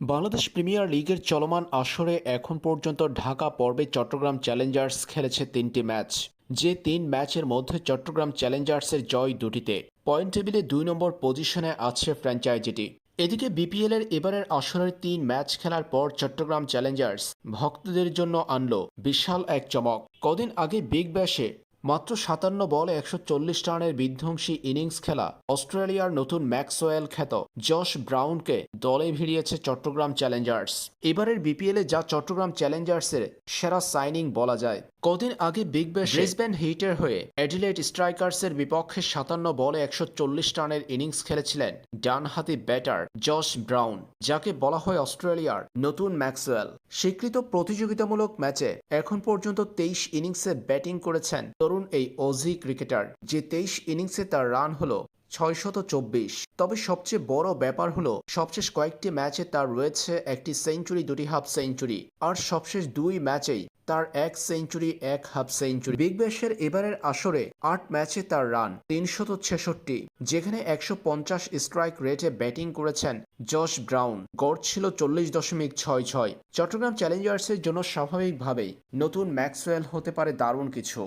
Bangladesh premier লিগের চলমান আসরে এখন পর্যন্ত ঢাকা পর্বে চট্টগ্রাম চ্যালেঞ্জার্স খেলেছে তিনটি ম্যাচ। যে তিন ম্যাচের মধ্যে চট্টগ্রাম চ্যালেঞ্জার্সের জয় দুটিতে। পয়েন্ট টেবিলে দুই নম্বর পজিশনে আছে ফ্র্যাঞ্চাইজিটি। এদিকে বিপিএলের এবারের আসরের তিন ম্যাচ খেলার পর চট্টগ্রাম চ্যালেঞ্জার্স ভক্তদের জন্য আনলো বিশাল এক চমক। কদিন আগে বিগ ব্যাশে মাত্র সাতান্ন বলে একশো চল্লিশ রানের বিধ্বংসী ইনিংস খেলা অস্ট্রেলিয়ার নতুন ম্যাক্সওয়েল খ্যাত জশ ব্রাউনকে দলে ভিড়িয়েছে চট্টগ্রাম চ্যালেঞ্জার্স। এবারের বিপিএলে যা চট্টগ্রাম চ্যালেঞ্জার্সের সেরা সাইনিং বলা যায়। কদিন আগে বিগ ব্যাশ ব্রিসবেন হিটের হয়ে অ্যাডিলেট স্ট্রাইকার্সের বিপক্ষে সাতান্ন বলে একশো চল্লিশ রানের ইনিংস খেলেছিলেন ডানহাতি ব্যাটার জশ ব্রাউন যাকে বলা হয় অস্ট্রেলিয়ার নতুন ম্যাক্সওয়েল স্বীকৃত প্রতিযোগিতামূলক ম্যাচে এখন পর্যন্ত তেইশ ইনিংসে ব্যাটিং করেছেন তরুণ এই অজি ক্রিকেটার যে তেইশ ইনিংসে তার রান হলো ছয়শত চব্বিশ। তবে সবচেয়ে বড় ব্যাপার হলো সবশেষ কয়েকটি ম্যাচে তার রয়েছে একটি সেঞ্চুরি দুটি হাফ সেঞ্চুরি আর সবশেষ দুই ম্যাচেই তার এক সেঞ্চুরি এক হাফ সেঞ্চুরি বিগ ব্যাশের এবারের আসরে আট ম্যাচে তার রান তিনশত ছেষট্টি, যেখানে একশো পঞ্চাশ স্ট্রাইক রেটে ব্যাটিং করেছেন জশ ব্রাউন গড় ছিল চল্লিশ দশমিক ছয় ছয়। চট্টগ্রাম চ্যালেঞ্জার্সের জন্য স্বাভাবিকভাবেই নতুন ম্যাক্সওয়েল হতে পারে দারুণ কিছু।